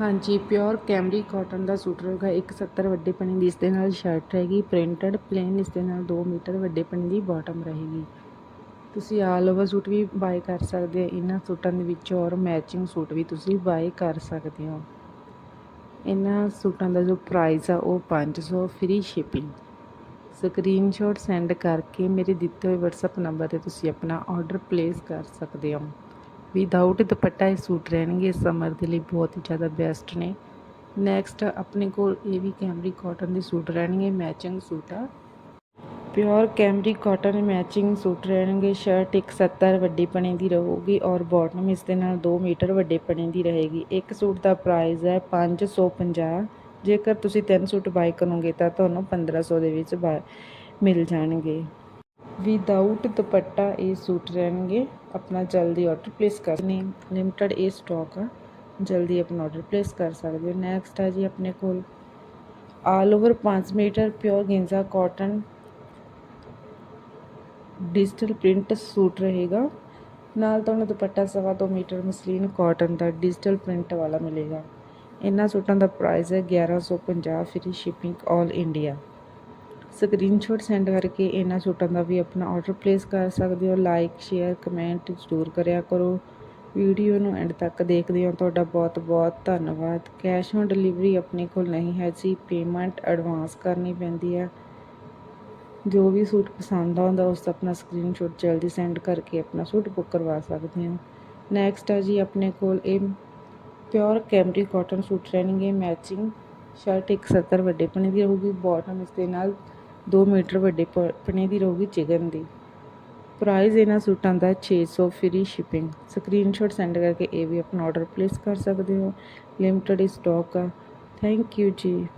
ਹਾਂਜੀ pure cambric cotton ਦਾ suit ਰਹੇਗਾ 170 ਵੱਡੇ ਪਣੀ ਦੀ, ਇਸ ਦੇ ਨਾਲ ਸ਼ਰਟ ਰਹੇਗੀ ਪ੍ਰਿੰਟਡ ਪਲੇਨ ਇਸ ਦੇ ਨਾਲ 2 ਮੀਟਰ ਵੱਡੇ ਪਣੀ ਦੀ ਬਾਟਮ ਰਹੇਗੀ। ਤੁਸੀਂ ਆਲ ਓਵਰ ਸੂਟ ਵੀ ਬਾਏ ਕਰ ਸਕਦੇ ਹੋ, ਇਹਨਾਂ ਸੂਟਾਂ ਦੇ ਵਿੱਚ ਔਰ ਮੈਚਿੰਗ ਸੂਟ ਵੀ ਤੁਸੀਂ ਬਾਏ ਕਰ ਸਕਦੇ ਹੋ। ਇਹਨਾਂ ਸੂਟਾਂ ਦਾ ਜੋ ਪ੍ਰਾਈਸ ਆ, ਉਹ 500 ਫ੍ਰੀ ਸ਼ਿਪਿੰਗ ਸਕਰੀਨਸ਼ਾਟ ਸੈਂਡ ਕਰਕੇ ਮੇਰੇ ਦਿੱਤੇ ਹੋਏ WhatsApp ਨੰਬਰ ਤੇ ਤੁਸੀਂ ਆਪਣਾ ਆਰਡਰ ਪਲੇਸ ਕਰ ਸਕਦੇ ਹੋ। ਵਿਦਆਊਟ ਦੁਪੱਟਾ ਇਹ ਸੂਟ ਰਹਿਣਗੇ ਸਮਰ ਦੇ ਲਈ ਬਹੁਤ ਹੀ ਜ਼ਿਆਦਾ ਬੈਸਟ ਨੇ। ਨੈਕਸਟ ਆਪਣੇ ਕੋਲ ਇਹ ਵੀ ਕੈਮਰੀ ਕਾਟਨ ਦੇ ਸੂਟ ਰਹਿਣਗੇ ਮੈਚਿੰਗ ਸੂਟ ਆ। Pure cambric cotton matching suit ਰਹਿਣਗੇ ਸ਼ਰਟ 170 ਵੱਡੀ ਪਣੇ ਦੀ ਰਹੂਗੀ ਔਰ ਬਾਟਮ ਇਸ ਦੇ ਨਾਲ 2 ਮੀਟਰ ਵੱਡੇ ਪਣੇ ਦੀ ਰਹੇਗੀ। ਇੱਕ ਸੂਟ ਦਾ ਪ੍ਰਾਈਸ ਹੈ 550 ਜੇਕਰ ਤੁਸੀਂ ਤਿੰਨ ਸੂਟ ਬਾਈ ਕਰੋਗੇ ਤਾਂ ਤੁਹਾਨੂੰ 1500 ਦੇ ਵਿੱਚ ਬਾ- ਮਿਲ ਜਾਣਗੇ। ਵਿਦਆਊਟ ਦੁਪੱਟਾ ਇਹ ਸੂਟ ਰਹਿਣਗੇ। ਆਪਣਾ ਜਲਦੀ ਆਰਡਰ ਪਲੇਸ ਕਰ ਨੇ ਲਿਮਟਡ ਇਹ ਸਟਾਕ ਆ। ਜਲਦੀ ਆਪਣਾ ਆਰਡਰ ਪਲੇਸ ਕਰ ਸਕਦੇ ਹੋ। ਨੈਕਸਟ ਆ ਜੀ ਆਪਣੇ ਕੋਲ ਆਲ ਓਵਰ 5 ਮੀਟਰ ਪਿਓਰ ਗਿੰਜ਼ਾ ਕਾਟਨ ਡਿਜੀਟਲ ਪ੍ਰਿੰਟ ਸੂਟ ਰਹੇਗਾ। ਨਾਲ ਤੁਹਾਨੂੰ ਦੁਪੱਟਾ ਸਵਾ 2 ਮੀਟਰ ਮਸਲੀਨ ਕਾਟਨ ਦਾ ਡਿਜੀਟਲ ਪ੍ਰਿੰਟ ਵਾਲਾ ਮਿਲੇਗਾ। ਇਹਨਾਂ ਸੂਟਾਂ ਦਾ ਪ੍ਰਾਈਸ ਹੈ 1150 free shipping 올 India screenshot send ਕਰਕੇ ਇਹਨਾਂ ਸੂਟਾਂ ਦਾ ਵੀ ਆਪਣਾ ਆਰਡਰ ਪਲੇਸ ਕਰ ਸਕਦੇ ਹੋ। ਲਾਈਕ ਸ਼ੇਅਰ ਕਮੈਂਟ ਜ਼ਰੂਰ ਕਰਿਆ ਕਰੋ। ਵੀਡੀਓ ਨੂੰ ਐਂਡ ਤੱਕ ਦੇਖਦੇ ਹੋ। ਤੁਹਾਡਾ ਬਹੁਤ ਬਹੁਤ ਧੰਨਵਾਦ। ਕੈਸ਼ ਔਨ ਡਿਲੀਵਰੀ ਆਪਣੇ ਕੋਲ ਨਹੀਂ ਹੈ ਜੀ। ਪੇਮੈਂਟ ਐਡਵਾਂਸ ਕਰਨੀ ਪੈਂਦੀ ਹੈ। ਜੋ ਵੀ ਸੂਟ ਪਸੰਦ ਆਉਂਦਾ, ਉਸ ਦਾ ਆਪਣਾ ਸਕਰੀਨਸ਼ਾਟ ਜਲਦੀ ਸੈਂਡ ਕਰਕੇ ਆਪਣਾ ਸੂਟ ਬੁੱਕ ਕਰਵਾ ਸਕਦੇ ਹੋ। ਨੈਕਸਟ ਹੈ ਜੀ ਆਪਣੇ ਕੋਲ ਇਹ ਪਿਓਰ ਕੈਮਰੀ ਕਾਟਨ ਸੂਟ ਰਹਿਣਗੇ। ਮੈਚਿੰਗ ਸ਼ਰਟ 170 ਵੱਡੇ ਪਣੇ ਦੀ ਰਹੂਗੀ। ਬਾਟਮ ਇਸ ਦੇ ਨਾਲ 2 ਮੀਟਰ ਵੱਡੇ ਪ- ਪਣੇ ਦੀ ਰਹੂਗੀ ਚਿਕਨ ਦੀ। ਪ੍ਰਾਈਸ ਇਹਨਾਂ ਸੂਟਾਂ ਦਾ 600 ਫ੍ਰੀ ਸ਼ਿਪਿੰਗ ਸਕਰੀਨਸ਼ਾਟ ਸੈਂਡ ਕਰਕੇ ਇਹ ਵੀ ਆਪਣਾ ਆਰਡਰ ਪਲੇਸ ਕਰ ਸਕਦੇ ਹੋ। ਲਿਮਟਿਡ ਸਟਾਕ ਆ। ਥੈਂਕ ਯੂ ਜੀ।